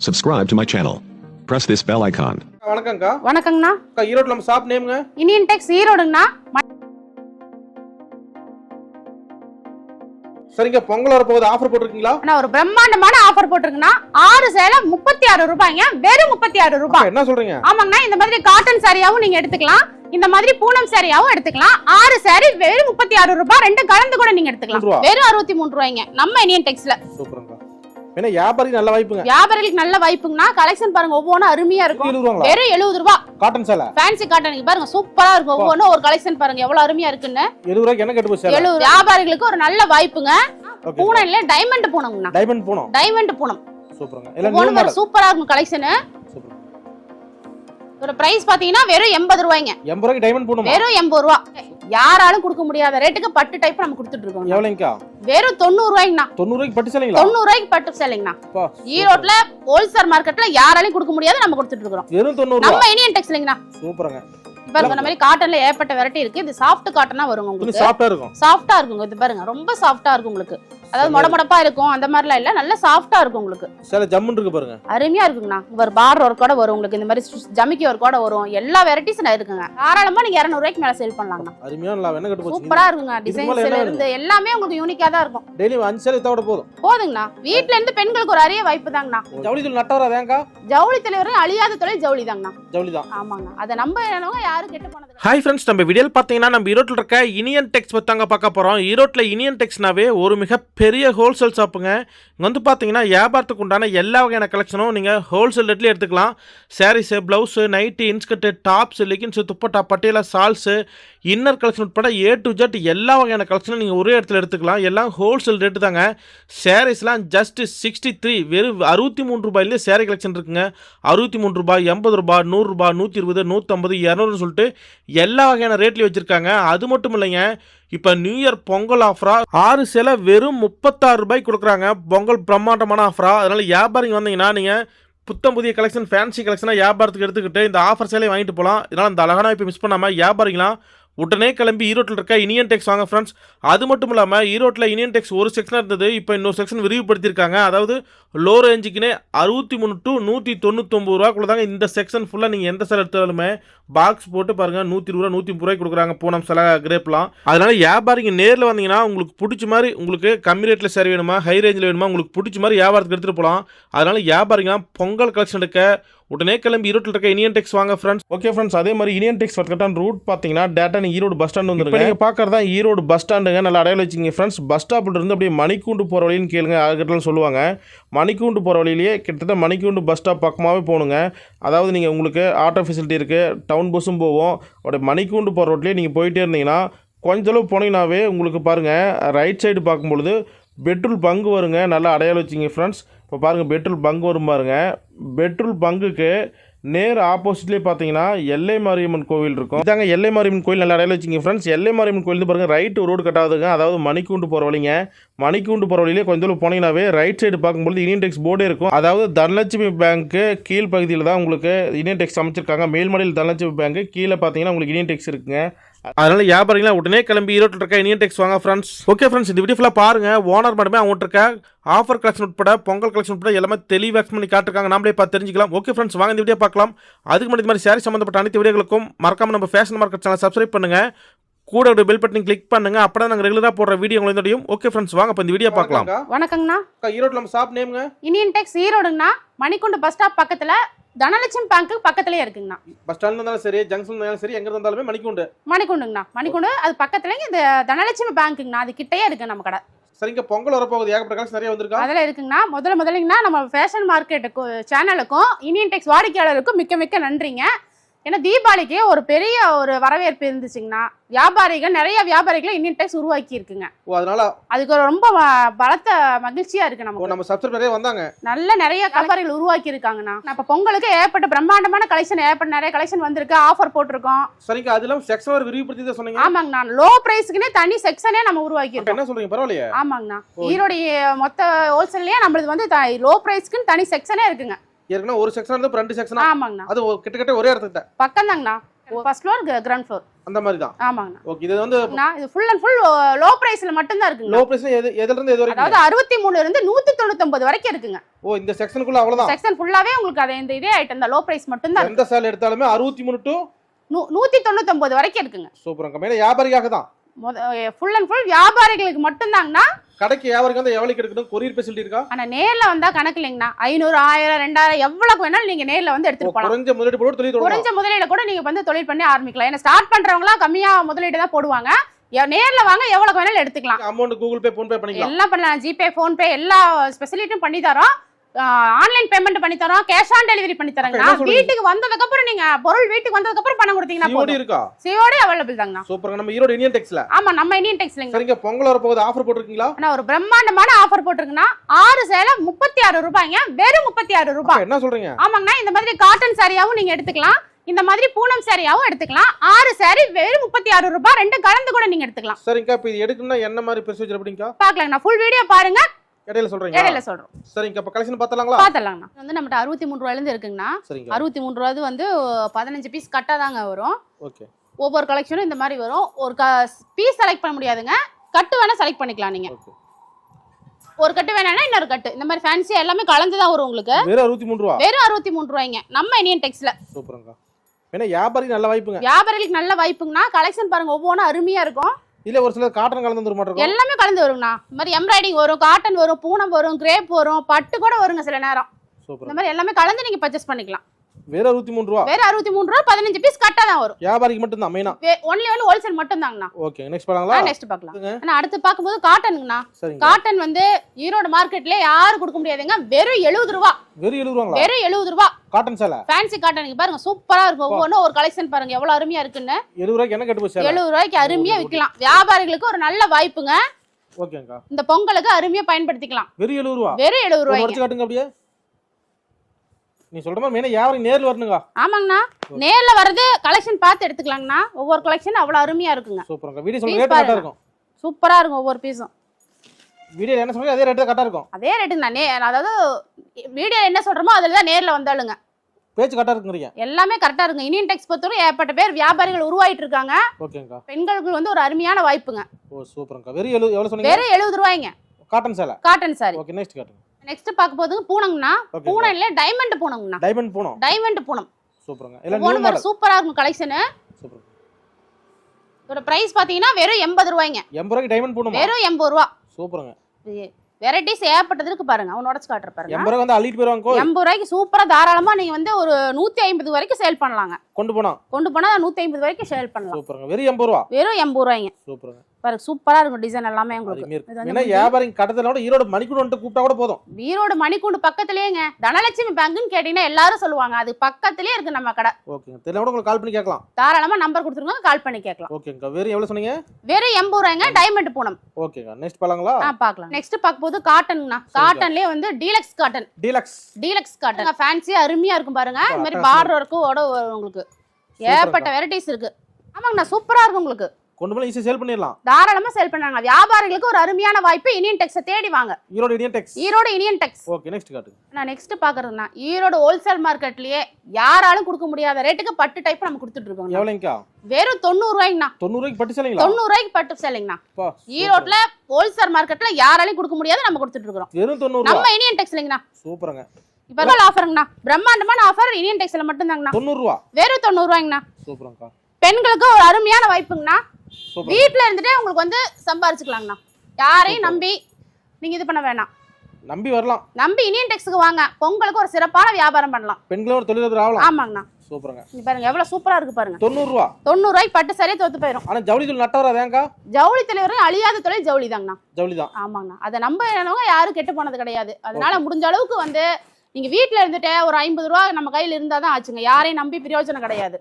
Subscribe to my channel. Press this bell icon. வணக்கம்க்கா. வணக்கங்கண்ணா அக்கா ஈரோட்ல நம்ம ஷாப் நேமுங்க இந்தியன் டெக்ஸ் ஈரோடுங்கண்ணா சரிங்க பொங்கல் வரப்போகுது. ஆஃபர் போட்டிருக்கீங்களா? அண்ணா ஒரு பிரம்மாண்டமான ஆஃபர் போட்டிருக்குண்ணா ஆறு சேலை முப்பத்தி ஆறு ரூபாய்ங்க. வெறும் முப்பத்தி ஆறு ரூபாய் என்ன சொல்றீங்க? ஆமாங்கண்ணா இந்த மாதிரி காட்டன் சாரியாவும் நீங்க எடுத்துக்கலாம். இந்த மாதிரி பூனம் சாரியாவும் எடுத்துக்கலாம். ஆறு சாரி வெறும் முப்பத்தி ஆறு ரூபாய் ரெண்டு கலந்து கூட நீங்க. எடுத்துக்கலாம். வெறும் அறுபத்தி மூணு ரூபாய்ங்க. நம்ம இந்தியன் டெக்ஸ்ல சூப்பருங்கக்கா ஏன்னா வியாபாரிக்கு நல்ல வாய்ப்புங்க. வியாபாரிகளுக்கு நல்ல வாய்ப்புங்கண்ணா கலெக்ஷன் பாருங்க ஒவ்வொன்றும் அருமையா இருக்கும். வெறும் எழுபது ரூபாய் காட்டன் சேலை. ஃபேன்சி காட்டன் பாருங்க சூப்பரா இருக்கும். ஒவ்வொன்றும் ஒரு கலெக்ஷன் பாருங்க எவ்வளவு அருமையா இருக்குன்னு. எழுபது ரூபாய்க்கு என்ன கட்டு எழுபது வியாபாரிகளுக்கு ஒரு நல்ல வாய்ப்புங்க. ஓகே பூனம்ல டைமண்ட் பூனம்ங்கண்ணா. டைமண்ட் போனோம். டைமண்ட் பூனம். சூப்பரா இருக்கும் கலெக்ஷன் சூப்பர் இதோட பிரைஸ் பாத்தீங்கன்னா வெறும் எண்பது ரூபாய்ங்க. எண்பது ரூபாய்க்கு டைமண்ட் போணுமா வெறும் எண்பது ரூபா. யாராலும் கொடுக்க முடியாத ரேட்டுக்கு பட்டு டைப் நம்ம கொடுத்துட்டு இருக்கோம் எவ்வளோங்கக்கா வெறும் தொண்ணூறு ரூபாய்ங்கண்ணா. தொண்ணூறு ரூபாய்க்கு பட்டு சேலைங்களா தொண்ணூறு ரூபாய்க்கு பட்டு சேலைங்கண்ணா ஈரோட்ல ஹோல்சேல் மார்க்கெட்ல யாராலையும் கொடுக்க முடியாது நம்ம கொடுத்துட்டு இருக்கோம் வெறும் தொண்ணூறு நம்ம இனியன் டெக்ஸ்லைங்கண்ணா சூப்பருங்க. இப்ப இந்த மாதிரி காட்டன்ல ஏற்பட்ட வெரைட்டி இருக்கு. இது சாஃப்ட் காட்டனா கொஞ்சம் உங்களுக்கு. சாஃப்டா இருக்கும். சாஃப்டா இருக்குங்க. இது பாருங்க. ரொம்ப சாஃப்டா இருக்கும் உங்களுக்கு. அதாவது மொட மொடப்பா இருக்கும் அந்த மாதிரிலாம் இல்ல. நல்ல சாஃப்டா இருக்கும் உங்களுக்கு. சேலை ஜம்முன்னு இருக்கு பாருங்க. அருமையா இருக்குங்கண்ணா. ஒரு பார் ஒர்க் கூட வரும் உங்களுக்கு. இந்த மாதிரி ஜமிக்கி ஒர்க் கூட வரும். எல்லா வெரைட்டிஸ் இருக்குங்க. தாராளமா நீங்க இரநூறு ரூபாய்க்கு மேல சேல் பண்ணலாங்கண்ணா. அருமையான லாபம் என்ன கட்டு போச்சு. சூப்பரா இருக்குங்க. டிசைன்ஸ்ல இருந்து எல்லாமே உங்களுக்கு யூனிக்கா தான் இருக்கும். டெய்லி அஞ்சு சேலை கூட போதும். போதுங்கண்ணா. வீட்ல இருந்து பெண்களுக்கு ஒரு அரிய வாய்ப்பு தாங்கண்ணா. ஜவுளி தொழில் நட்டவரா வேங்கா ஜவுளி தலைவர் அழியாத தொழில் ஜவுளி தாங்கண்ணா. ஜவுளி தான். ஆமாங்க அதை நம்ப யாரும் கெட்டு போனது. ஹாய் ஃப்ரெண்ட்ஸ் நம்ம வீடியோவில் பார்த்தீங்கன்னா நம்ம ஈரோட்டில் இருக்க இனியன் டெக்ஸ் பற்றி தாங்க பார்க்க போகிறோம் ஈரோட்டில் இனியன் டெக்ஸ்னாவே ஒரு பெரிய ஹோல்சேல் ஷாப்புங்க. இங்கே வந்து பார்த்தீங்கன்னா வியாபாரத்துக்கு உண்டான எல்லா வகையான கலெக்ஷனும் நீங்கள் ஹோல்சேல் ரேட்லேயே எடுத்துக்கலாம். Sarees blouse nighty inskirt tops leggings dupatta Patiala shawls inner collection உட்பட ஏ டு ஜெட் எல்லா வகையான கலெக்ஷனும் நீங்கள் ஒரே இடத்துல எடுத்துக்கலாம். எல்லாம் ஹோல்சேல் ரேட்டு தாங்க. சாரீஸ்லாம் ஜஸ்ட் சிக்ஸ்டி த்ரீ வெறும் அறுபத்தி மூணு ரூபாயிலே சேரீ கலெக்ஷன் இருக்குங்க. அறுபத்தி மூணு ரூபாய் எண்பது ரூபாய் நூறுரூபா நூற்றி இருபது நூற்றம்பது இரநூறுன்னு சொல்லிட்டு எல்லா வகையான ரேட்லேயும் வச்சுருக்காங்க. அது மட்டும் இல்லைங்க. இப்போ நியூ இயர் பொங்கல் ஆஃபரா ஆறு சில வெறும் முப்பத்தாறு ரூபாய் கொடுக்குறாங்க. பொங்கல் பிரம்மாண்டமான ஆஃபரா அதனால் வியாபாரிங்க வந்தீங்கன்னா நீங்கள் புத்தம் புதிய கலெக்ஷன் ஃபேன்சி கலெக்ஷனாக வியாபாரத்துக்கு எடுத்துக்கிட்டு இந்த ஆஃபர் சேலையை வாங்கிட்டு போகலாம் இதனால் அந்த அழகான இப்போ மிஸ் பண்ணாமல் வியாபாரிங்களாம் உடனே கிளம்பி ஈரோட்டில் இருக்க இனியன் டெக்ஸ் வாங்க ஃப்ரெண்ட்ஸ் அது மட்டும் இல்லாமல் ஈரோட்டில் இனியன் டெக்ஸ் ஒரு செக்ஷன் இருந்தது. இப்போ இன்னொரு செக்ஷன் விரிவுபடுத்தியிருக்காங்க. அதாவது லோ ரேஞ்சுக்குனே அறுபத்தி மூணு டு நூற்றி தொண்ணூத்தொம்பது ரூபாக்குள்ள தாங்க இந்த செக்ஷன் ஃபுல்லாக நீங்கள் எந்த சேலை எடுத்தாலுமே பாக்ஸ் போட்டு பாருங்கள் நூற்றி இருபது ரூபா நூற்றி முப்பது ரூபாய்க்கு கொடுக்குறாங்க. பூனம் சில கிரேப்லாம் அதனால் வியாபாரிங்க நேரில் வந்தீங்கன்னா உங்களுக்கு பிடிச்ச மாதிரி உங்களுக்கு கம்மி ரேட்டில் சரி வேணுமா? ஹை ரேஞ்சில் வேணுமா? உங்களுக்கு பிடிச்ச மாதிரி வியாபாரத்துக்கு எடுத்துகிட்டு போகலாம் அதனால் வியாபாரிங்க பொங்கல் கலெக்ஷன் எடுக்க உடனே கிளம்பி ஈரோட்டில் இருக்க இனியன் டெக்ஸ் வாங்க ஃப்ரெண்ட்ஸ் ஓகே ஃப்ரெண்ட்ஸ் அதே மாதிரி இனியன் டெக்ஸ் கரெக்டான ரூட் பார்த்தீங்கன்னா டேட்டா ஈரோடு பஸ் ஸ்டாண்ட் வந்துருங்க. நீங்கள் பார்க்குறதா ஈரோடு பஸ் ஸ்டாண்டுங்க நல்லா அடையாளம் வச்சுங்க ஃப்ரெண்ட்ஸ் பஸ் ஸ்டாப்ல இருந்து அப்படியே மணிக்கூண்டு போகிற வழின்னு கேளுங்க. அதுக்கிட்ட சொல்லுவாங்க. மணிக்கூண்டு போகிற வழியிலேயே கிட்டத்தட்ட மணிக்கூண்டு பஸ் ஸ்டாப் பக்கமாகவே போகணுங்க அதாவது நீங்கள் உங்களுக்கு ஆட்டோ ஃபெசிலிட்டி இருக்குது டவுன் பஸ்ஸும் போவோம் அப்படியே மணிக்கூண்டு போகிற ரோட்லேயே நீங்கள் போயிட்டே இருந்தீங்கன்னா கொஞ்ச அளவு போனீங்கன்னாவே உங்களுக்கு பாருங்கள் ரைட் சைடு பார்க்கும்பொழுது பெட்ரோல் பங்கு வருங்க. நல்லா அடையாளம் வச்சிங்க ஃப்ரெண்ட்ஸ் இப்போ பாருங்கள் பெட்ரோல் பங்கு வரும் பாருங்கள் பெட்ரோல் பங்குக்கு நேர் ஆப்போசிட்லேயே பார்த்தீங்கன்னா எல்லை மாரியம்மன் கோவில் இருக்கும். இதாங்க எல்லை மாரியம்மன் கோயில் நல்லா அடையாளம் வச்சுங்க ஃப்ரெண்ட்ஸ் எல்லை மாரியம்மன் கோயில் பாருங்கள் ரைட்டு ரோடு கட்டாதுங்க அதாவது மணிக்கூண்டு போகிற வழிங்க. மணிக்கூண்டு போகிற வழியிலே கொஞ்சம் தூரம் போனீங்கன்னாவே ரைட் சைடு பார்க்கும்பொழுது இந்தியன் டெக்ஸ் போர்டே இருக்கும். அதாவது தனலட்சுமி பேங்க்கு கீழ் பகுதியில் தான் உங்களுக்கு இந்தியன் டெக்ஸ் அமைச்சிருக்காங்க. மேல்மடையில் தனலட்சுமி பேங்க்கு கீழே பார்த்தீங்கன்னா உங்களுக்கு இந்தியன் டெக்ஸ் இருக்குங்க. அதனால வியாபாரிங்களா உடனே கிளம்பி ஈரோட்டில் இருக்க இனியன் டெக்ஸ் வாங்க ஃப்ரெண்ட்ஸ் ஓகே ஃப்ரெண்ட்ஸ் இந்த வீடியோ ஃபுல்லாக பாருங்க. ஓனர் மட்டுமே அவங்ககிட்ட இருக்க ஆஃபர் கலெக்ஷன் உட்பட பொங்கல் கலெக்ஷன் உட்பட எல்லாமே தெளிவாக எக்ஸ்பிளைன் பண்ணி காட்டிருக்காங்க. நாமளே பார்த்து தெரிஞ்சுக்கலாம். ஓகே ஃப்ரெண்ட்ஸ் வாங்க இந்த வீடியோ பார்க்கலாம். அதுக்கு முன்னாடி இந்த மாதிரி சாரி சம்மந்தப்பட்ட அனைத்து வீடியோகளுக்கும் மறக்காம நம்ம ஃபேஷன் மார்க்கெட் சேனல் சப்ஸ்கிரைப் பண்ணுங்க. கூட ஒரு பெல் பட்டன் கிளிக் பண்ணுங்க. அப்பதான் நாங்கள் ரெகுலராக போடுற வீடியோ உங்களுக்கு தெரியும். ஓகே ஃப்ரெண்ட்ஸ் வாங்க இப்போ இந்த வீடியோ பார்க்கலாம். வணக்கங்கண்ணா ஈரோட்ல நம்ம ஷாப் நேமுங்க இந்தியன் டெக்ஸ் ஈரோடுங்கண்ணா. மணிக்குண்டு பஸ் ஸ்டாப் பக்கத்துல தனலட்சுமி பேங்க்கு பக்கத்துலயே இருக்குங்கண்ணா. பஸ் ஸ்டாண்ட்ல இருந்தாலும் சரி ஜங்ஷன் இருந்தாலும் சரி எங்க இருந்தாலுமே மணிக்குண்டு. மணிக்குண்டுங்கண்ணா மணிக்குண்டு. அது பக்கத்துலங்க இந்த தனலட்சுமி பேங்க்குங்கண்ணா அது கிட்டயே இருக்கு நம்ம கடை. சரிங்க பொங்கல் வரப்போகுது. ஏகப்பட்ட நிறைய வந்திருக்கா? அதெல்லாம் இருக்குங்கண்ணா. முதல்ல முதலிங்கண்ணா நம்ம ஃபேஷன் மார்க்கெட்டுக்கு சேனலுக்கும் இந்தியன் டெக்ஸ் வாடிக்கையாளருக்கும் மிக்க மிக்க நன்றிங்க. ஏன்னா தீபாவளிக்கு ஒரு பெரிய ஒரு வரவேற்பு இருந்துச்சுங்கண்ணா. வியாபாரிகள் நிறைய வியாபாரிகளை இந்தியன் டெக்ஸ் உருவாக்கி இருக்குங்க. ஓ அதனால அதுக்கு ஒரு ரொம்ப பலத்த மகிழ்ச்சியா இருக்கு நமக்கு. நம்ம சப்ஸ்கிரைபர் நிறைய வந்தாங்க. நல்ல நிறைய வியாபாரிகள் உருவாக்கி இருக்காங்கண்ணா. நான் இப்ப பொங்கலுக்கு ஏற்பட்ட பிரம்மாண்டமான கலெக்ஷன் ஏற்பட்ட நிறைய கலெக்ஷன் வந்திருக்கு. ஆஃபர் போட்டிருக்கோம். சரிங்க அது இல்லாம செக்ஷன் ஒரு விரிவுபடுத்தி சொன்னீங்க. ஆமாங்கண்ணா. லோ பிரைஸ்க்குனே தனி செக்ஷனே நம்ம உருவாக்கி இருக்கோம். என்ன சொல்றீங்க பரவாயில்லையே? ஆமாங்கண்ணா. ஈரோடு மொத்த ஹோல்சேல்லயே நம்மளுது வந்து லோ பிரைஸ்க்குன்னு தனி செக்ஷனே இருக்குங்க. ஏற்கனவே ஒரு செக்ஷன் இருந்து ரெண்டு செக்ஷனா ஆமாங்கண்ணா. அது ஒரு- கிட்டத்தட்ட ஒரே இடத்துல பக்கம் தாங்கண்ணா ஃபர்ஸ்ட் ஃப்ளோர் கிரவுண்ட் ஃப்ளோர் அந்த மாதிரி தான் ஆமாங்கண்ணா. ஓகே இது வந்து நான் இது ஃபுல் அண்ட் ஃபுல் லோ பிரைஸ்ல மட்டும்தான் இருக்குங்க லோ பிரைஸ் எது எதுல இருந்து எது வரைக்கும் அதாவது அறுபத்தி மூணுல இருந்து நூத்தி தொண்ணூத்தி வரைக்கும் இருக்குங்க. ஓ இந்த செக்ஷனுக்குள்ள அவ்வளவுதான்? செக்ஷன் ஃபுல்லாவே உங்களுக்கு அது இந்த இதே ஐட்டம் தான் லோ பிரைஸ் மட்டும்தான் இருக்கு எந்த சேல் எடுத்தாலுமே அறுபத்தி மூணு டு நூ- நூத்தி தொண்ணூத்தி வரைக்கும் இருக்குங்க. சூப்பர் மேல வியாபாரிக்காக தான். ஃபுல் அண்ட் ஃபுல் வியாபாரிகளுக்கு மட்டும்தாங்கண்ணா கடைக்கு வியாபாரிக்கு வந்து எவ்வளவு எடுக்கணும்? கொரியர் ஃபெசிலிட்டி இருக்கா ஆனா நேர்ல வந்தா கணக்கு இல்லைங்கண்ணா. ஐநூறு ஆயிரம் ரெண்டாயிரம் எவ்வளவு வேணாலும் நீங்க நேர்ல வந்து எடுத்துட்டு போலாம். குறைஞ்ச முதலீடு போட்டு தொழில் குறைஞ்ச முதலீடு கூட நீங்க வந்து தொழில் பண்ணி ஆரம்பிக்கலாம். ஏன்னா ஸ்டார்ட் பண்றவங்களாம் கம்மியா முதலீடு தான் போடுவாங்க. நேர்ல வாங்க எவ்வளவு வேணாலும் எடுத்துக்கலாம். Amount Google Pay PhonePe பண்ணிக்கலாம். எல்லாம் பண்ணலாம். ஜிபே போன்பே எல்லா ஃபெசிலிட்டியும் பண்ணி தரோம். ஆன்லைன் பேமெண்ட் பண்ணி தரோம் கேஷ் ஆன் டெலிவரி பண்ணி தரங்க என்ன சொல்றீங்க? வீட்டுக்கு வந்ததுக்கு அப்புறம் நீங்க பொருள் வீட்டுக்கு வந்ததுக்கு அப்புறம் பணம் கொடுத்தீங்கன்னா போதும். இருக்கா? COD available தாங்கண்ணா. சூப்பர் நம்ம ஈரோடு இந்தியன் டெக்ஸ்ல ஆமா நம்ம இந்தியன் டெக்ஸ்லைங்க சரிங்க பொங்கல் வர போகுது ஆஃபர் போட்டிருக்கீங்களா? ஆனா ஒரு பிரம்மாண்டமான ஆஃபர் போட்டிருக்குன்னா ஆறு சேலை முப்பத்தி ஆறு ரூபாய்ங்க. வெறும் முப்பத்தி ஆறு ரூபாய் என்ன சொல்றீங்க? ஆமாங்கண்ணா இந்த மாதிரி காட்டன் சாரியாவும் நீங்க எடுத்துக்கலாம். இந்த மாதிரி பூனம் சாரியாவும் எடுத்துக்கலாம். ஆறு சாரி வெறும் முப்பத்தி ஆறு ரூபாய். ரெண்டும் கலந்து கூட நீங்க எடுத்துக்கலாம். சரிங்கக்கா இப்ப இது எடுக்கணும்னா என்ன மாதிரி ப்ரொசீஜர் எப்படிங்கக்கா பாக்கலாங்கண்ணா ஃபுல் வீடியோ பாருங்க. இடையில சொல்றீங்க இடையில சொல்றோம். சரிங்க இப்ப கலெக்ஷன் பார்த்தலாங்களா பாத்தலாங்கண்ணா வந்து நம்மகிட்ட அறுபத்தி மூணு ரூபாயில இருந்து இருக்குங்கண்ணா அறுபத்தி மூணு ரூபாது வந்து பதினஞ்சு பீஸ் கட்டாக தாங்க வரும். ஓகே. ஒவ்வொரு கலெக்ஷனும் இந்த மாதிரி வரும். ஒரு பீஸ் செலக்ட் பண்ண முடியாதுங்க. கட்டு வேணா செலக்ட் பண்ணிக்கலாம் நீங்க. ஒரு கட்டு வேணாம்னா இன்னொரு கட்டு இந்த மாதிரி ஃபேன்சி எல்லாமே கலந்து தான் வரும் உங்களுக்கு. வெறும் அறுபத்தி மூணு ரூபா வெறும் அறுபத்தி மூணு ரூபாய்ங்க நம்ம இனியன் டெக்ஸ்ல சூப்பருங்கக்கா. ஏன்னா வியாபாரி நல்ல வாய்ப்புங்க. வியாபாரிகளுக்கு நல்ல வாய்ப்புங்கண்ணா. கலெக்ஷன் பாருங்க ஒவ்வொன்றும் அருமையா இருக்கும். இல்ல ஒரு சிலர் காட்டன் கலந்து வந்துட மாட்டோம் எல்லாமே கலந்து வருங்கண்ணா. இந்த மாதிரி எம்ப்ராய்டிங் வரும் காட்டன் வரும் பூனம் வரும் கிரேப் வரும் பட்டு கூட வருங்க சில நேரம். இந்த மாதிரி எல்லாமே கலந்து நீங்க பர்ச்சேஸ் பண்ணிக்கலாம். வெறும் அறுபத்தி மூணு ரூபா. வேற அறுபத்தி மூணு ரூபா பதினஞ்சு பீஸ் கட்டா தான் வரும். வியாபாரிக்கு மட்டும் தான் மெயினா ஒன்லி ஒன்று ஹோல்சேல் மட்டும் தாங்கண்ணா ஓகே நெக்ஸ்ட் பண்ணலாங்களா நெக்ஸ்ட் பார்க்கலாம். ஆனா அடுத்து பார்க்கும்போது காட்டனுங்கண்ணா காட்டன் வந்து ஈரோடு மார்க்கெட்ல யாரும் கொடுக்க முடியாதுங்க. வெறும் எழுபது ரூபா. வெறும் எழுபது ரூபாங்களா? வெறும் எழுபது ரூபா. காட்டன் சேலை? ஃபேன்சி காட்டனுக்கு பாருங்க சூப்பரா இருக்கும். ஒவ்வொன்றும் ஒரு கலெக்ஷன் பாருங்க எவ்வளவு அருமையா இருக்குன்னு. எழுபது ரூபாய்க்கு என்ன கட்டு எழுபது ரூபாய்க்கு அருமையா விற்கலாம் வியாபாரிகளுக்கு ஒரு நல்ல வாய்ப்புங்க. இந்த பொங்கலுக்கு அருமையா பயன்படுத்திக்கலாம். வெறும் எழுபது ரூபா? வெறும் எழுபது காட்டுங்க அப்படியே. நீ சொல்ற மாதிரி மெயினா வியாபாரி நேர்ல வரணுங்க? ஆமாங்கண்ணா. நேர்ல வர்றது கலெக்ஷன் பார்த்து எடுத்துக்கலாங்கண்ணா. ஒவ்வொரு கலெக்ஷன் அவ்வளவு அருமையா இருக்குங்க. சூப்பருங்க. வீடியோ சொல்ற ரேட். கரெக்டா இருக்கும். சூப்பரா இருக்கும் ஒவ்வொரு பீஸும் வீடியோ என்ன சொல்றீங்க அதே ரேட் கரெக்டா இருக்கும். அதே ரேட்டுங்கண்ணா நே அதாவது வீடியோ என்ன சொல்றோமோ அதில் தான் நேர்ல வந்தாளுங்க பேச்சு கரெக்டா இருக்குறீங்க எல்லாமே கரெக்டா இருக்குங்க. இந்தியன் டெக்ஸ் பொறுத்தவரை ஏற்பட்ட பேர் வியாபாரிகள் உருவாயிட்டு இருக்காங்க. ஓகேங்கக்கா பெண்களுக்கு வந்து ஒரு அருமையான வாய்ப்புங்க. ஓ சூப்பருங்கக்கா வெறும் எழுபது எவ்வளவு சொன்னீங்க? வெறும் எழுபது ரூபாய்ங்க. காட்டன் சேலை. காட்டன் சாரி ஓகே நெக்ஸ்ட் காட்டுங்க நெக்ஸ்ட் பார்க்க போதுங்க பூனங்கண்ணா பூனம் இல்ல டைமண்ட் பூனங்கண்ணா டைமண்ட் போனோம். டைமண்ட் பூனம். சூப்பருங்க. எல்லாம் சூப்பரா இருக்கும் கலெக்ஷனு சூப்பர் இதோட பிரைஸ் பாத்தீங்கன்னா வெறும் எண்பது ரூபாய்ங்க. எண்பது ரூபாய்க்கு டைமண்ட் போணுமா வெறும் எண்பது ரூபா. சூப்பருங்க. வெரைட்டிஸ் ஏகப்பட்டது இருக்கு பாருங்க. அவன் உடச்சு காட்டுற பாருங்க. எண்பது வந்து அள்ளிட்டு போயிருவாங்க எண்பது ரூபாய்க்கு சூப்பரா தாராளமா நீங்க வந்து ஒரு நூத்தி ஐம்பது வரைக்கும் சேல் பண்ணலாங்க. கொண்டு போனா? கொண்டு போனா நூத்தி ஐம்பது வரைக்கும் சேல் பண்ணலாம். சூப்பருங்க. வெறும் எண்பது ரூபா. வெறும் எண்பது ரூபாய்ங்க. சூப்பருங்க. பாருங்க சூப்பரா இருக்கும் டிசைன் எல்லாமே உங்களுக்கு. அதுமே இருக்கு இது வந்து ஏன்னா வியாபாரி கடத்தல விட ஈரோடு மணிக்கூட வந்துட்டு கூப்பிட்டா கூட போதும். ஈரோடு மணிக்கூண்டு பக்கத்துலயேங்க தனலட்சுமி பேங்க்னு கேட்டீங்கன்னா எல்லாரும் சொல்லுவாங்க. அது பக்கத்துலயே இருக்கு நம்ம கடை. ஓகேங்க. தெரியல கூட உங்களுக்கு கால் பண்ணி கேட்கலாம். தாராளமா நம்பர் கொடுத்துருங்க கால் பண்ணி கேட்கலாம். ஓகேங்க. வெறும் எவ்வளவு சொன்னீங்க? வெறும் எண்பது ரூபாய்ங்க டைமண்ட் பூனம். ஓகேங்க. நெக்ஸ்ட் பாலாங்களா ஆ பார்க்கலாம். நெக்ஸ்ட் பார்க்க போது காட்டனுங்கண்ணா காட்டன்லயே வந்து deluxe cotton deluxe deluxe cotton fancy அருமையா இருக்கும் பாருங்க. இந்த மாதிரி பார்டர் வரும் உங்களுக்கு. ஏகப்பட்ட வெரைட்டிஸ் இருக்கு. ஆமாங்கண்ணா சூப்பரா இருக்கும் உங்களுக்கு. கொண்டு போய் சேல் பண்ணிடலாம். தாராளமா சேல் பண்ணாங்க. வியாபாரிகளுக்கு ஒரு அருமையான வாய்ப்பு இனியன் டெக்ஸை தேடி வாங்க. Erode Indian tex Erode Iniyan tex okay next காட்டுங்க நான் நெக்ஸ்ட் பாக்குறதுனா ஈரோடு ஹோல்சேல் மார்க்கெட்லயே யாராலும் கொடுக்க முடியாத ரேட்டுக்கு பட்டு டைப் நம்ம கொடுத்துட்டு இருக்கோம். எவ்வளோங்கக்கா வெறும் தொண்ணூறு ரூபாய்ங்கண்ணா. தொண்ணூறு ரூபாய்க்கு பட்டு சேலைங்களா தொண்ணூறு ரூபாய்க்கு பட்டு சேலைங்கண்ணா ஈரோட்ல ஹோல்சேல் மார்க்கெட்ல யாராலையும் கொடுக்க முடியாது நம்ம கொடுத்துட்டு இருக்கோம். வெறும் தொண்ணூறு நம்ம இனியன் டெக்ஸ் இல்லைங்கண்ணா. சூப்பருங்க. இப்போ ஆஃபருங்கண்ணா பிரம்மாண்டமான ஆஃபர் இனியன் டெக்ஸ்ல மட்டும்தாங்கண்ணா. தொண்ணூறு ரூபா. வெறும் தொண்ணூறு ரூபாய்ங்கண்ணா. சூப்பருங்கக்கா. பெண்களுக்கு ஒரு அருமையான வாய்ப்புங்கண்ணா. வீட்ல இருந்துட்டே உங்களுக்கு வந்து சம்பாரிச்சுக்கலாங்கண்ணா. யாரையும் நம்பி நீங்க இது பண்ண வேணாம். நம்பி வரலாம். நம்பி இனியன் டெக்ஸ்க்கு வாங்க. பொங்கலுக்கு ஒரு சிறப்பான வியாபாரம் பண்ணலாம். பெண்களும் ஒரு தொழிலதிபர் ஆகலாம். ஆமாங்கண்ணா. சூப்பருங்க. பாருங்க எவ்வளவு சூப்பரா இருக்கு பாருங்க. தொண்ணூறு ரூபா. தொண்ணூறு ரூபாய்க்கு பட்டு சரியா தோத்து போயிடும் ஆனா ஜவுளி தொழில் நட்ட வராதேங்கக்கா ஜவுளி தலைவரும் அழியாத தொழில் ஜவுளி தாங்கண்ணா. ஜவுளி தான். ஆமாங்கண்ணா. அதை நம்ப யாரும் கெட்டு போனது கிடையாது. அதனால முடிஞ்ச அளவுக்கு வந்து நீங்க வீட்ல இருந்துட்டு ஒரு ஐம்பது ரூபா நம்ம கையில இருந்தா தான் ஆச்சுங்க. யாரையும் நம்பி பிரயோஜனம் கிடையாது.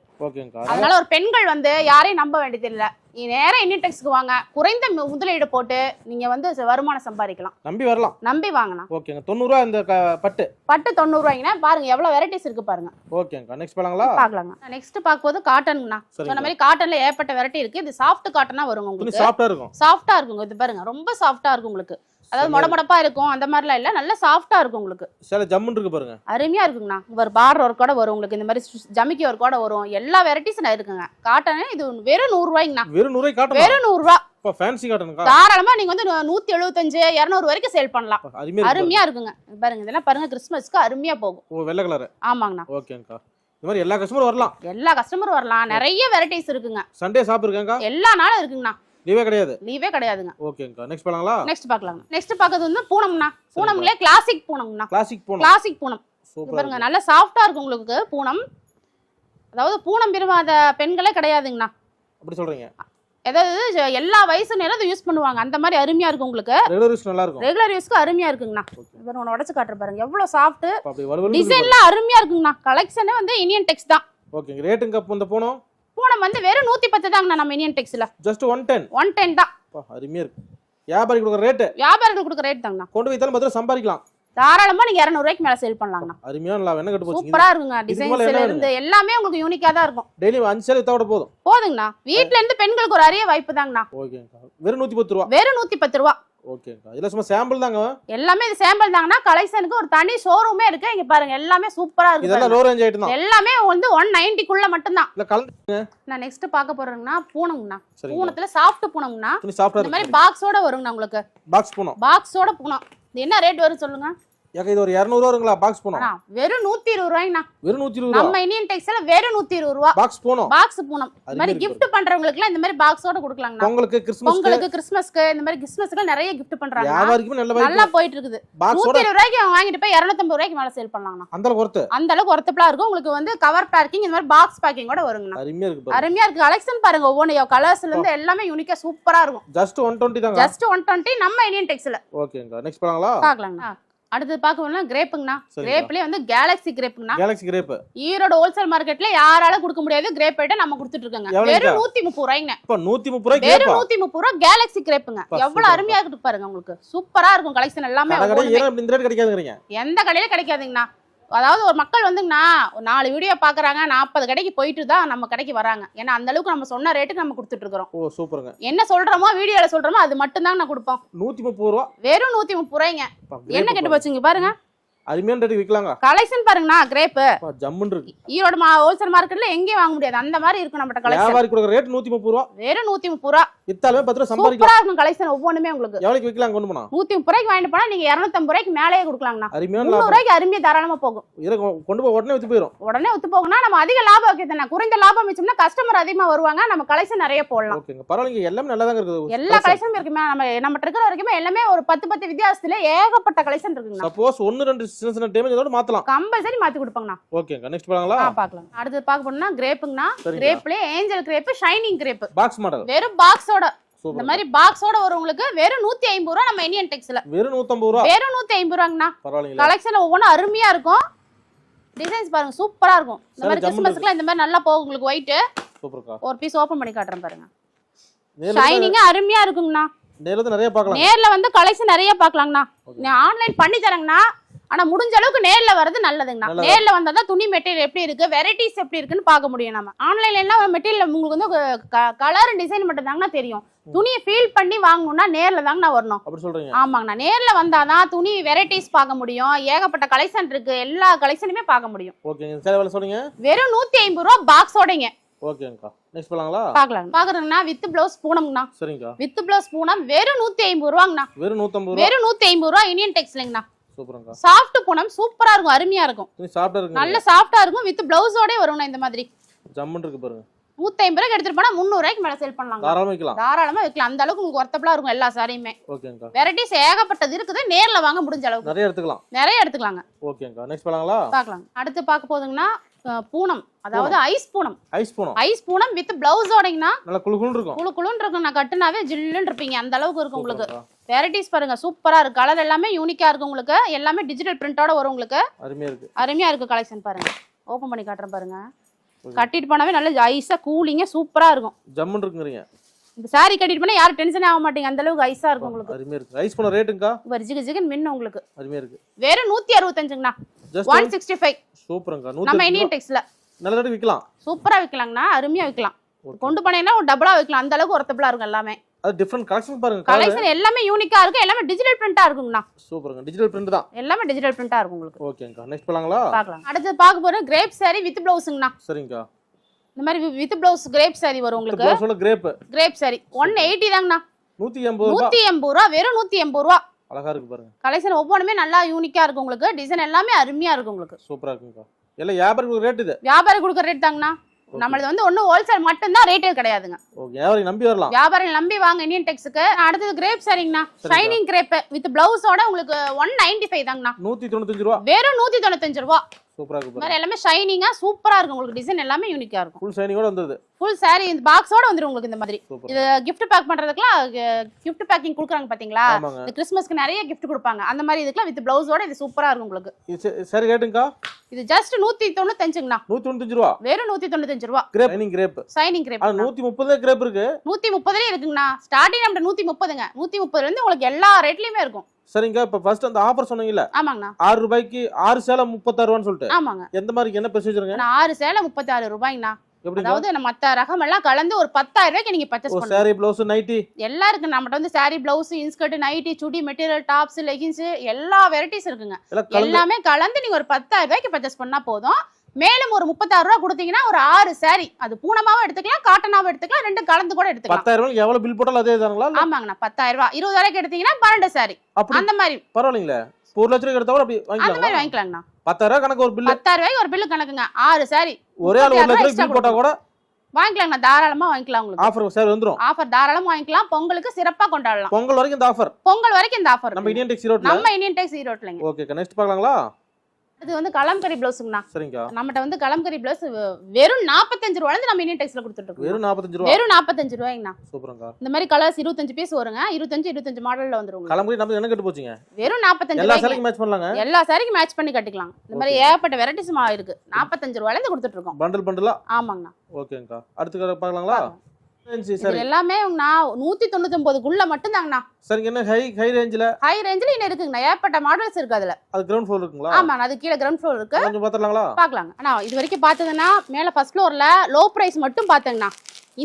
அதனால ஒரு பெண்கள் வந்து யாரையும் நம்ப வேண்டியது இல்ல நீ நேரா இன்டெக்ஸ்க்கு வாங்க. குறைந்த முதலீடு போட்டு நீங்க வந்து வருமானம் சம்பாதிக்கலாம். நம்பி வரலாம். நம்பி வாங்கண்ணா ஓகேங்க. தொண்ணூறு ரூபா இந்த பட்டு. பட்டு தொண்ணூறு ரூபாய்ங்கண்ணா பாருங்க எவ்வளவு வெரைட்டிஸ் இருக்கு பாருங்க. ஓகேங்கக்கா நெக்ஸ்ட் போலாங்களா பாக்கலாங்க. நெக்ஸ்ட் பார்க்கும்போது காட்டனுங்கண்ணா. சொன்ன மாதிரி காட்டன்ல ஏற்பட்ட வெரைட்டி இருக்கு. இது சாஃப்ட் காட்டனா வருங்க உங்களுக்கு. சாஃப்டா இருக்கும் சாஃப்டா இருக்குங்க. இது பாருங்க ரொம்ப சாஃப்டா இருக்கும் உங்களுக்கு. அதாவது மொட மொடப்பா இருக்கும் அந்த மாதிரிலாம் இல்ல. நல்ல சாஃப்டா இருக்கும் உங்களுக்கு. சேலை ஜம்முன்னு இருக்கு பாருங்க. அருமையா இருக்குங்கண்ணா. ஒரு பார் ஒர்க்கோட வரும் உங்களுக்கு. இந்த மாதிரி ஜமிக்கி ஒர்க்கோட வரும். எல்லா வெரைட்டிஸும் இருக்குங்க. காட்டன் இது வெறும் நூறு ரூபாய்ங்கண்ணா வெறும் நூறு காட்டன் வெறும் நூறு ரூபா. தாராளமா நீங்க வந்து நூத்தி எழுபத்தஞ்சு இருநூறு வரைக்கும் சேல் பண்ணலாம். அருமையா இருக்கு அருமையா இருக்குங்க. பாருங்க இதெல்லாம் பாருங்க கிறிஸ்மஸ்க்கு அருமையா போகும். வெள்ளை கலர் ஆமாங்கண்ணா. ஓகேங்கக்கா இந்த மாதிரி எல்லா கஸ்டமரும் வரலாம். எல்லா கஸ்டமரும் வரலாம். நிறைய வெரைட்டிஸ் இருக்குங்க. சண்டே ஷாப் எல்லா நாளும் இருக்குங்கண்ணா. லீவே கிடையாது? லீவே கிடையாதுங்க. ஓகேங்கக்கா நெக்ஸ்ட் போலாங்களா நெக்ஸ்ட் பார்க்கலாம் நெக்ஸ்ட் பார்க்கறது வந்து பூனம்ண்ணா பூனம்ல கிளாசிக் பூனம்ண்ணா கிளாசிக் போனோம் கிளாசிக் பூனம். பாருங்க நல்ல சாஃப்டா இருக்கும் உங்களுக்கு பூனம். அதாவது பூனம் விரும்பாத பெண்களே கிடையாதுங்கண்ணா. அப்படி சொல்றீங்க? அதாவது ஜ- எல்லா வயசு நேரம் அதை யூஸ் பண்ணுவாங்க. அந்த மாதிரி அருமையா இருக்கும் உங்களுக்கு. ரெகுலர் யூஸ் நல்லா இருக்கும். ரெகுலர் யூஸ்க்கு அருமையா இருக்குங்கண்ணா. இவர் ஒன்று உடச்சு காட்டுற பாருங்க. எவ்வளவு சாஃப்ட் டிசைன்லாம் அருமையா இருக்குங்கண்ணா. கலெக்ஷனே வந்து இனியன் டெக்ஸ் தான். ஓகேங்க ரேட்டுங்க அப்போ இந்த போனோம்? பூனம் வந்து வெறும் நூத்தி பத்து தாங்கண்ணா நம்ம Iniyan டெக்ஸ்ல just one ten one ten தான். அருமையா இருக்கு. வியாபாரி கொடுக்குற ரேட்டு வியாபாரிகள் கொடுக்குற ரேட் தாங்கண்ணா. கொண்டு போய் பத்து ரூபா சம்பாதிக்கலாம். தாராளமா நீங்க இரநூறுவாய்க்கு மேல சேல் பண்ணலாங்கண்ணா. அருமையான லாபம். என்ன கட்டு சூப்பரா இருக்குங்க டிசைன்ஸ்ல இருந்து எல்லாமே உங்களுக்கு யூனிக்கா தான் இருக்கும். டெய்லி அஞ்சு சேலை வித்தா போதும். போதுங்கண்ணா. வீட்ல இருந்து பெண்களுக்கு ஒரு அரிய வாய்ப்பு தாங்கண்ணா. ஓகேங்கக்கா. வெறும் நூத்தி பத்து ரூபா. வெறும் நூத்தி பத்து ரூபா. ஓகேங்கக்கா இதுல சும்மா சாம்பிள் தாங்க. எல்லாமே இது சாம்பிள் தாங்கண்ணா கலெக்ஷனுக்கு ஒரு தனி ஷோரூமே இருக்கு. இங்க பாருங்க எல்லாமே சூப்பரா இருக்கு இதெல்லாம். லோ ரேஞ்ச் ஐட்டம் தான். எல்லாமே வந்து ஒன் நைன்டிக்குள்ள மட்டும்தான். இல்ல கலந்து நான் நெக்ஸ்ட் பார்க்க பூனம்ண்ணா சரிங்க. பூனத்துல சாஃப்ட் சாஃப்டா இந்த மாதிரி பாக்ஸோட வருங்கண்ணா உங்களுக்கு. பாக்ஸ் போனோம். பாக்ஸோட பூனம். இது என்ன ரேட் வரும் சொல்லுங்க. ஏக்கா இது ஒரு இரநூறுவா வருங்களா? பாக்ஸ் போனோம். வெறும் நூத்தி இருபது ரூபாய்ங்கண்ணா வெறும் நூத்தி இருபது ரூபா? நம்ம இந்தியன் டெக்ஸ்டைல வெறும் நூத்தி இருபது ரூபா. பாக்ஸ் போனோம். பாக்ஸ் பூனம். இந்த மாதிரி மாதிரி gift பண்றவங்களுக்குலாம் இந்த மாதிரி பாக்ஸோட கொடுக்கலாங்கண்ணா. பொங்கலுக்கு கிறிஸ்மஸ்க்கு பொங்கலுக்கு கிறிஸ்மஸ்க்கு இந்த மாதிரி கிறிஸ்மஸ்க்கு நிறைய gift பண்றாங்க வியாபாரிக்குமே நல்ல நல்லா போயிட்டு இருக்குது நூத்தி இருபது ரூபாய்க்கு அவங்க வாங்கிட்டு போய் இருநூத்தம்பது ரூபாய்க்கு மேல சேல் பண்ணலாங்கண்ணா. அந்த அளவுக்கு ஒருத்து அந்த அளவுக்கு ஒர்த்தபிளா இருக்கும். உங்களுக்கு வந்து கவர் பேக்கிங் இந்த மாதிரி பாக்ஸ் பேக்கிங் கூட வருங்கண்ணா. அருமையா இருக்கு பாருங்க. அருமையா இருக்கு. கலெக்ஷன் பாருங்க ஒவ்வொன்று கலர்ஸ்ல இருந்து எல்லாமே யூனிக்கா சூப்பரா இருக்கும். Just one twenty just one twenty நம்ம இந்தியன் டெக்ஸ்ல ஓகேங்க நெக்ஸ்ட் போலாங்களா? பாக்கலாங்கண்ணா அடுத்து பார்க்கணும்னா கிரேப்புங்கண்ணா. கிரேப்லயே வந்து கேலக்ஸி கிரேப்புங்கண்ணா. கேலக்ஸி கிரேப் ஈரோடு ஹோல்சேல் மார்க்கெட்ல யாரால கொடுக்க முடியாது கிரேப் ஐட்டம் நம்ம கொடுத்துட்டு இருக்காங்க? வெறும் நூத்தி முப்பது ரூபாய்ங்க. இப்ப நூத்தி முப்பது வெறும் கேப்பா நூத்தி முப்பது ரூபா கேலக்ஸி கிரேப்புங்க. எவ்வளவு. அருமையா இருக்கு பாருங்க உங்களுக்கு. சூப்பரா இருக்கும் கலெக்ஷன் எல்லாமே இந்த ரேட் கிடைக்காதுங்கிறீங்க? எந்த கடையில கிடைக்காதுங்கண்ணா. அதாவது ஒரு மக்கள் வந்துங்கண்ணா ஒரு நாலு வீடியோ பாக்குறாங்க நாற்பது கடைக்கு போயிட்டு தான் நம்ம கடைக்கு வராங்க. ஏன்னா அந்த அளவுக்கு நம்ம சொன்ன ரேட்டுக்கு நம்ம கொடுத்துட்டு இருக்கிறோம் ஓ சூப்பருங்க. என்ன சொல்றோமோ வீடியோல சொல்றோமோ அது மட்டும் தான் நான் கொடுப்போம். நூத்தி முப்பது ரூபா? வெறும் நூத்தி முப்பது ரூபாய்ங்க. என்ன கெட்டு. போச்சுங்க பாருங்க. அருமையான ரேட் விற்கலாங்க கலெக்ஷன் பாருங்கண்ணா கிரேப் அப்பா, ஜம்முன்னு இருக்கு. ஈரோடு மா ஹோல்சேல் மார்க்கெட்ல எங்கேயும் வாங்க முடியாது. அந்த மாதிரி இருக்கும் நம்மகிட்ட கலெக்ஷன் வியாபாரி கொடுக்குற ரேட் நூத்தி முப்பது ரூபா. வெறும் நூத்தி முப்பது ரூபா. வித்தாலுமே பத்து ரூபா சம்பாதிக்கலாம். சூப்பரா இருக்கும் கலெக்ஷன் ஒவ்வொன்றுமே உங்களுக்கு. எவ்வளவுக்கு விற்கலாம் கொண்டு போனா? நூத்தி முப்பது ரூபாய்க்கு வாங்கிட்டு போனா நீங்க இருநூத்தம்பது ரூபாய்க்கு மேலேயே கொடுக்கலாங்கண்ணா. அருமையான லாபம். ரூபாய்க்கு அருமையா தாராளமா போகும். இதை கொண்டு போய் உடனே வித்து போயிடும் உடனே ஒத்து போகும்னா நம்ம அதிக லாபம் வைக்கிறதுனா குறைந்த லாபம் வச்சோம்னா கஸ்டமர் அதிகமா வருவாங்க. நம்ம கலெக்ஷன் நிறைய போடலாம். ஓகேங்க. பரவாயில்லைங்க. எல்லாமே நல்லா தாங்க இருக்குது. எல்லா கலெக்ஷனும் இருக்குமே நம்ம நம்மகிட்ட இருக்கிற வரைக்குமே எல்லாமே ஒரு பத்து பத்து வித்தியாசத்துல ஏகப்பட்ட கலெக்ஷன் இருக்குங்கண்ணா. சப்போஸ் ஒன்னு ரெண்டு சின்ன சின்ன டேமேஜ் இதோட மாத்தலாம். கம்பல்சரி மாத்தி கொடுப்பாங்கண்ணா. ஓகேங்க நெக்ஸ்ட் போலாங்களா ஆ பாக்கலாம் அடுத்து பார்க்க போனோம்னா கிரேப்புங்கண்ணா. கிரேப்லயே angel crepe shining crepe box model வெறும் பாக்ஸோட இந்த மாதிரி பாக்ஸோட வரவங்களுக்கு வெறும் நூத்தி ஐம்பது ரூபா நம்ம இந்தியன் டெக்ஸ்ல வெறும் நூத்தம்பது ரூபா? வெறும் நூத்தி ஐம்பது ரூபாங்கண்ணா. கலெக்ஷன் ஒவ்வொன்றும் அருமையா இருக்கும். டிசைன்ஸ் பாருங்க சூப்பரா இருக்கும். இந்த மாதிரி கிறிஸ்மஸ்க்குலாம் இந்த மாதிரி நல்லா போகும் உங்களுக்கு ஒயிட் ஒரு பீஸ் ஓபன் பண்ணி காட்டுறேன் பாருங்க. ஷைனிங்கா அருமையா இருக்குங்கண்ணா. நேர்ல நிறைய பார்க்கலாம். நேர்ல வந்து கலெக்ஷன் நிறைய பார்க்கலாங்கண்ணா. நான் ஆன்லைன் பண்ணி தரேங்கண்ணா. ஆனா முடிஞ்ச அளவுக்கு நேர்ல வர்றது நல்லதுங்கண்ணா. நல்லது. நேர்ல வந்தா தான் துணி மெட்டீரியல் எப்படி இருக்கு வெரைட்டிஸ் எப்படி இருக்குன்னு பார்க்க முடியும் நம்ம ஆன்லைன்ல எல்லாம் மெட்டீரியல் உங்களுக்கு வந்து கலர் டிசைன் மட்டும் தாங்கண்ணா தெரியும். துணியை ஃபீல் பண்ணி வாங்கணும்னா நேர்ல தாங்கண்ணா வரணும். அப்படி சொல்றீங்க. ஆமாங்கண்ணா. நேர்ல வந்தாதான் துணி வெரைட்டிஸ் பார்க்க முடியும். ஏகப்பட்ட கலெக்ஷன் இருக்கு. எல்லா கலெக்ஷனுமே பார்க்க முடியும். ஓகேங்க சேலை வேலை சொல்றீங்க? வெறும் நூத்தி ஐம்பது ரூபா பாக்ஸோடைங்க ஓகேங்கக்கா நெக்ஸ்ட் போலாங்களா? பார்க்கலாம் பாக்குறேங்கண்ணா வித் பிளவுஸ் பூனம்ண்ணா சரிங்கக்கா. வித் பிளவுஸ் பூனம் வெறும் நூத்தி ஐம்பது ரூபாங்கண்ணா. வெறும் நூத்தி ஐம்பது ரூபா இந்தியன் டெக்ஸ்லைங்கண்ணா சூப்பருங்கக்கா சாஃப்ட் பூனம் சூப்பரா இருக்கும் அருமையா இருக்கும். துணி சாப்பிட்டா இருக்கு நல்ல சாஃப்டா இருக்கும் வித் பிளவுஸோட வரும்ண்ணா இந்த மாதிரி. ஜம்முன்னு இருக்கு பாருங்க. நூத்தி ஐம்பது ரூபாய்க்கு எடுத்துட்டு போனா முந்நூறு ரூபாய்க்கு மேல சேல் பண்ணலாங்க. தாராளமா வைக்கலாம். தாராளமா வைக்கலாம். அந்த அளவுக்கு உங்களுக்கு ஒர்த்தபிளா இருக்கும் எல்லா சாரியுமே வெரைட்டிஸ் ஏகப்பட்டது இருக்குது நேர்ல வாங்க முடிஞ்ச அளவுக்கு. நிறைய எடுத்துக்கலாம். நிறைய எடுத்துக்கலாங்க. ஓகேங்கக்கா நெக்ஸ்ட் போலாங்களா பார்க்கலாம் அடுத்து பார்க்க போதுங்கன்னா பூனம். அதாவது ஐஸ் பூனம். ஐஸ் போனோம். ஐஸ் பூனம் வித் பிளவுஸோடங்கன்னா நல்லா குளு குளுன்னு இருக்கும். குழு குழுன்னு இருக்கும். நான் கட்டுனாவே ஜில்லுன்னு இருப்பீங்க. அந்த அளவுக்கு இருக்கும் உங்களுக்கு. வெரைட்டிஸ் பாருங்க சூப்பரா இருக்கு. கலர் எல்லாமே யூனிக்கா இருக்கு உங்களுக்கு. எல்லாமே டிஜிட்டல் பிரிண்டோட வரும் உங்களுக்கு. அருமையா இருக்கு. அருமையா இருக்கு கலெக்ஷன் பாருங்க. ஓபன் பண்ணி காட்டுறேன் பாருங்க. கட்டிட்டு போனாவே நல்ல ஐஸா கூலிங்கா சூப்பரா இருக்கும். ஜம்முன்னு இருக்குங்கிறீங்க. இந்த saree கட்டிட்டு போனா யாரும் டென்ஷனே ஆக மாட்டீங்க. அந்த அளவுக்கு ஐஸா இருக்கும் உங்களுக்கு. அருமையா இருக்கு. ஐஸ் போன ரேட்டுங்கக்கா ஒரு ஜிகு ஜிகன் மின்னு உங்களுக்கு. அருமையா இருக்கு. ஒன் சிக்ஸ்டி ஃபைவ் சூப்பருங்கக்கா நம்ம இந்தியன் டெக்ஸ்ல நல்ல ரேட்டு விற்கலாம் சூப்பரா விற்கலாங்கண்ணா அருமையா விற்கலாம் கொண்டு போனீங்கன்னா ஒரு டபுளா விற்கலாம் அந்த அளவுக்கு ஒருத்தபிளா இருக்கும் எல்லாமே. அது டிஃப்ரெண்ட் கலெக்ஷன் பாருங்க கலெக்ஷன் எல்லாமே யூனிக்கா இருக்கு எல்லாமே டிஜிட்டல் பிரிண்டா இருக்குங்கண்ணா. சூப்பருங்க. டிஜிட்டல் பிரிண்ட் தான். எல்லாமே டிஜிட்டல் பிரிண்டா இருக்கும் உங்களுக்கு. ஓகேங்கக்கா நெக்ஸ்ட் போலாங்களா? பார்க்கலாம். அடுத்து பார்க்க போறோம் கிரேப் saree வித் பிளவுஸுங்கண்ணா சரிங்கக்கா இந்த மாதிரி வித் பிளவுஸ் கிரேப் saree வரும் உங்களுக்கு. Crepe crepe saree. One eighty தாங்கண்ணா. நூத்தி எண்பது நூத்தி எண்பது ரூபா. வெறும் நூத்தி எண்பது ரூபா. அழகா இருக்கு பாருங்க. கலெக்ஷன் ஒவ்வொன்றுமே நல்லா யூனிக்கா இருக்கு உங்களுக்கு. டிசைன் எல்லாமே அருமையா இருக்கு உங்களுக்கு. சூப்பரா இருக்குங்கக்கா. எல்லாம் வியாபாரம் ரேட் இது? வியாபாரி கொடுக்குற ரேட் தாங்கண்ணா. நம்மளது வந்து ஒன்றும் ஹோல்சேல் மட்டும்தான் ரேட்டே கிடையாதுங்க. வியாபாரி நம்பி வரலாம். வியாபாரிகள் நம்பி வாங்க இந்தியன் டெக்ஸுக்கு அடுத்தது கிரேப் சரிங்கண்ணா. ஷைனிங் கிரேப் வித் பிளவுஸோட உங்களுக்கு ஒன் நைன்டி ஃபைவ் தாங்கண்ணா. நூத்தி தொண்ணூத்தஞ்சு ரூபா. வெறும் நூத்தி தொண்ணூத்தஞ்சு ரூபா. சூப்பரா இருக்கு பாருங்க. எல்லாமே ஷைனிங்கா சூப்பரா இருக்கும். உங்களுக்கு டிசைன் எல்லாமே யூனிக்கா இருக்கும். ஃபுல் சைனிங்கோட வந்தது. ஃபுல் saree இந்த பாக்ஸோட வந்துரும் உங்களுக்கு இந்த மாதிரி. இது gift பேக் பண்றதுக்குலாம் gift பேக்கிங் கொடுக்குறாங்க பாத்தீங்களா? இந்த கிறிஸ்மஸ்க்கு நிறைய gift கொடுப்பாங்க. அந்த மாதிரி இதுக்குலாம் வித் பிளவுஸோட இது சூப்பரா இருக்கும் உங்களுக்கு. சரி- சரி ரேட்டுங்கக்கா இது ஜஸ்ட் நூத்தி தொண்ணூத்தஞ்சுங்கண்ணா. நூத்தி தொண்ணூத்தஞ்சு ரூபா. வெறும் நூத்தி தொண்ணூத்தஞ்சு ரூபா. Crepe shining crepe shining crepe நூத்தி முப்பது கிரேப் இருக்கு. நூத்தி முப்பதுலயே இருக்குங்கண்ணா. ஸ்டார்டிங் நம்ம நூத்தி முப்பதுங்க. நூத்தி முப்பதுல இருந்து உங்களுக்கு எல்லா ரேட்லயுமே இருக்கும். சரிங்க இப்ப ஃபர்ஸ்ட் அந்த ஆஃபர் சொன்னீங்கல்ல ஆமாங்கண்ணா. ஆறு ரூபாய்க்கு ஆறு சேலை முப்பத்தாறு ரூபான்னு சொல்லிட்டு. ஆமாங்க. எந்த மாதிரி என்ன ப்ரொசீஜருங்க நான் ஆறு சேலை முப்பத்தாறு எப்படிங்க? அதாவது நம்ம மத்த ரகம் எல்லாம் கலந்து ஒரு பத்தாயிரம் ரூபாய்க்கு நீங்க பர்ச்சேஸ் பண்ணலாம். சாரி பிளவுஸ் நைட்டி எல்லாம் இருக்கு நம்மகிட்ட வந்து saree blouse inskirt nighty chudi material tops leggings எல்லா வெரைட்டிஸ் இருக்குங்க. எல்லாம் கலந்து எல்லாமே கலந்து நீங்க ஒரு பத்தாயிரம் ரூபாய்க்கு பர்ச்சேஸ் பண்ணா போதும். மேலும் ஒரு முப்பத்தாறு ரூபா கொடுத்தீங்கன்னா ஒரு ஆறு saree. அது பூனமாவும் எடுத்துக்கலாம் காட்டனாவும் எடுத்துக்கலாம் ரெண்டும் கலந்து கூட எடுத்துக்கலாம். பத்தாயிரம் ரூபாய்க்கு எவ்வளவு பில் போட்டாலும் அதே தானுங்களா? ஆமாங்கண்ணா பத்தாயிரம் ரூபாய் இருபதாயிரம் எடுத்தீங்கன்னா பன்னெண்டு அப்படி அந்த மாதிரி. பரவாயில்லைங்களே. ஒரு லட்சம் ரூபாய் எடுத்தா அப்படி அந்த மாதிரி வாங்கிக்கலாம் வாங்கிக்கலாங்கண்ணா. பத்தாயிரம் ரூபாய் கணக்கு ஒரு பில் பத்தாயிரம் ரூபாய்க்கு ஒரு பில்லு கணக்குங்க. ஆறு saree. ஒரே ஆள் ஒரு லட்சம் ரூபாய் போட்டா கூட? வாங்கிக்கலாங்கண்ணா தாராளமா வாங்கிக்கலாம் உங்களுக்கு. ஆஃபர் சார் வந்துரும். ஆஃபர் தாராளமா வாங்கிக்கலாம். பொங்கலுக்கு சிறப்பா கொண்டாடலாம். பொங்கல் வரைக்கும் இந்த ஆஃபர் பொங்கல் வரைக்கும் இந்த ஆஃபர் நம்ம இந்தியன் டெக்ஸ் ரோட்ல நம்ம இந்தியன் டெக்ஸ் ஈரோட்லங்க ஓகே நெக்ஸ்ட் பார்க்கலாங்களா? இது வந்து கலம்கரி பிளவுஸுங்கண்ணா. சரிங்கக்கா நம்மகிட்ட வந்து கலம்கரி பிளவுஸ் வெறும் நாற்பத்தஞ்சு இருந்து நம்ம இந்தியன் டெக்ஸ்ல கொடுத்துட்டு வெறும் நாற்பத்தஞ்சு ரூபா? வெறும் நாற்பத்தஞ்சு ரூபாய்ங்கண்ணா. சூப்பருங்கக்கா இந்த மாதிரி கலர்ஸ் இருபத்தஞ்சு பீஸ் வருங்க. இருபத்தஞ்சு இருபத்தஞ்சு மாடல்ல வந்துருங்க. கிளம்பி நம்ம என்ன கட்டு போச்சுங்க? வெறும் நாற்பத்தஞ்சு எல்லா சேலைக்கும் மேட்ச் பண்ணலாங்க? எல்லா சாரிக்கும் மேட்ச் பண்ணி கட்டிக்கலாம். இந்த மாதிரி ஏகப்பட்ட வெரைட்டிஸ் இருக்கு. நாற்பத்தஞ்சு ரூபாயில இருந்து கொடுத்துட்டு இருக்கோம் பண்டல் பண்டலா ஆமாங்கண்ணா. ஓகேங்கக்கா அடுத்து பார்க்கலாங்களா? எல்லாமே நான் நூத்தி தொண்ணூத்தி ஒன்பதுக்குள்ள மட்டும்தாங்கண்ணா சரிங்க என்ன ஹை ஹை ரேஞ்சில் ஹை ரேஞ்சில் இன்னும் இருக்குங்கண்ணா. ஏகப்பட்ட மாடல்ஸ் இருக்கு அதுல. அது கிரவுண்ட் ஃப்ளோர் இருக்குங்களா? ஆமாண்ணா அது கீழே கிரவுண்ட் ஃப்ளோர் இருக்கு. கொஞ்சம் பார்த்துடலாங்களா? பார்க்கலாங்க. அண்ணா இது வரைக்கும் பார்த்ததுன்னா மேலே ஃபர்ஸ்ட் ஃப்ளோரில் லோ ப்ரைஸ் மட்டும் பார்த்தேங்கண்ணா.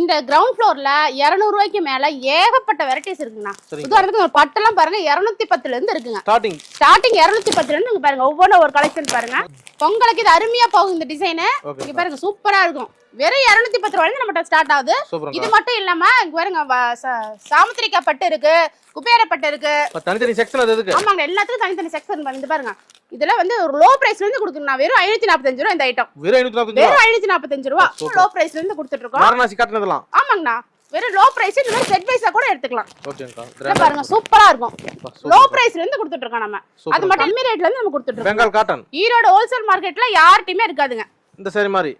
இந்த கிரவுண்ட் ஃப்ளோரில் இரநூறுவாய்க்கு மேலே ஏகப்பட்ட வெரைட்டிஸ் இருக்குங்கண்ணா. உதாரணத்துக்கு ஒரு பட்டெல்லாம் பாருங்க இரநூத்தி பத்துல இருந்து இருக்குங்க. ஸ்டார்டிங் ஸ்டார்டிங் இரநூத்தி பத்துல இருந்து பாருங்க ஒவ்வொன்றும் ஒரு கலெக்ஷன் பாருங்க. பொங்கலுக்கு இது அருமையா போகும் இந்த டிசைனு இங்க பாருங்க சூப்பரா இருக்கும். வெறும் இரநூத்தி பத்து ரூபாயில நம்மகிட்ட ஸ்டார்ட் ஆகுது. இது மட்டும் இல்லாம இங்க பாருங்க சாமுத்திரிக்கா பட்டு இருக்கு குபேர பட்டு இருக்கு. தனித்தனி செக்ஷன் அது எதுக்கு? ஆமாங்க எல்லாத்துக்கும் தனித்தனி செக்ஷன் இது பாருங்க. இதுல வந்து ஒரு லோ பிரைஸ்ல இருந்து கொடுக்குறேன் வெறும் ஐநூத்தி நாற்பத்தஞ்சு ரூபா இந்த ஐட்டம் வெறும் ஐநூத்தி நாற்பத்தஞ்சு ரூபா. லோ பிரைஸ்ல இருந்து கொடுத்துட்டு இருக்கோம் வாரணாசி ஆமாங்கண்ணா. வெறும் லோ பிரைஸ் இந்த மாதிரி செட் வைஸா கூட எடுத்துக்கலாம். ஓகேங்கக்கா இதை பாருங்க சூப்பரா இருக்கும். லோ பிரைஸ்ல இருந்து கொடுத்துட்டு இருக்கோம் நம்ம அது மட்டும் கம்மி ரேட்ல இருந்து நம்ம கொடுத்துட்டு இருக்கோம் பெங்கால் காட்டன். ஈரோடு ஹோல்சேல் மார்க்கெட்ல யார்ட்டையுமே இருக்காதுங்க. இந்த சரி மாதிரி.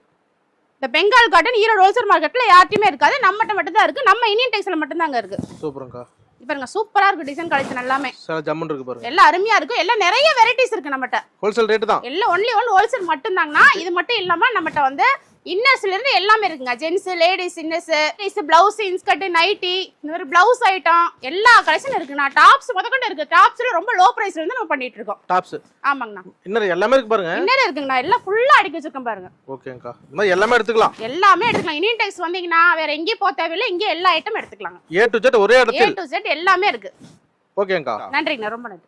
இந்த பெங்கால் காட்டன் ஈரோடு ஹோல்சேல் மார்க்கெட்ல யார்ட்டையுமே இருக்காது. நம்மகிட்ட மட்டும் தான் இருக்கு. நம்ம இந்தியன் டெக்ஸ்ல மட்டும் தாங்க இருக்கு. சூப்பருங்கக்கா. இது பாருங்க சூப்பரா இருக்கு டிசைன் கலெக்ஷன் எல்லாமே. ஜம்முன் இருக்கு பாருங்க. எல்லாம் அருமையா இருக்கு. எல்லாம் நிறைய வெரைட்டிஸ் இருக்கு நம்மகிட்ட. ஹோல்சேல் ரேட்டு தான். எல்லாம் ஒன்லி ஒன் ஹோல்சேல் மட்டும்தாங்கண்ணா. இது மட்டும் இல்லாம நம்மகிட்ட வந்து இன்னர்ஸ்ல இருந்து எல்லாமே இருக்குங்க. Gents ladies inners blouse inskirt nighty இந்த மாதிரி பிளவுஸ் ஐட்டம் எல்லா கலெக்ஷன் இருக்குண்ணா டாப்ஸ் முதற்கொண்டு இருக்கு. டாப்ஸ்ல ரொம்ப லோ பிரைஸ்ல இருந்து நம்ம பண்ணிட்டு இருக்கோம். டாப்ஸ் ஆமாங்கண்ணா. இன்னும் எல்லாமே இருக்கு பாருங்க. இன்னும் இருக்குங்கண்ணா. எல்லாம் ஃபுல்லா அடுக்கி வச்சிருக்கேன் பாருங்க. ஓகேங்கக்கா இந்த மாதிரி எல்லாமே எடுத்துக்கலாம். எல்லாமே எடுத்துக்கலாம். இனியன் டெக்ஸ் வந்தீங்கன்னா வேற எங்கேயும் போக தேவையில்லை. இங்கே எல்லா ஐட்டம் எடுத்துக்கலாங்க. ஏ டு ஜெட் ஒரே ஏ இடத்தில் டு செட் எல்லாமே இருக்கு. ஓகேங்கக்கா நன்றிங்கண்ணா. ரொம்ப நன்றி.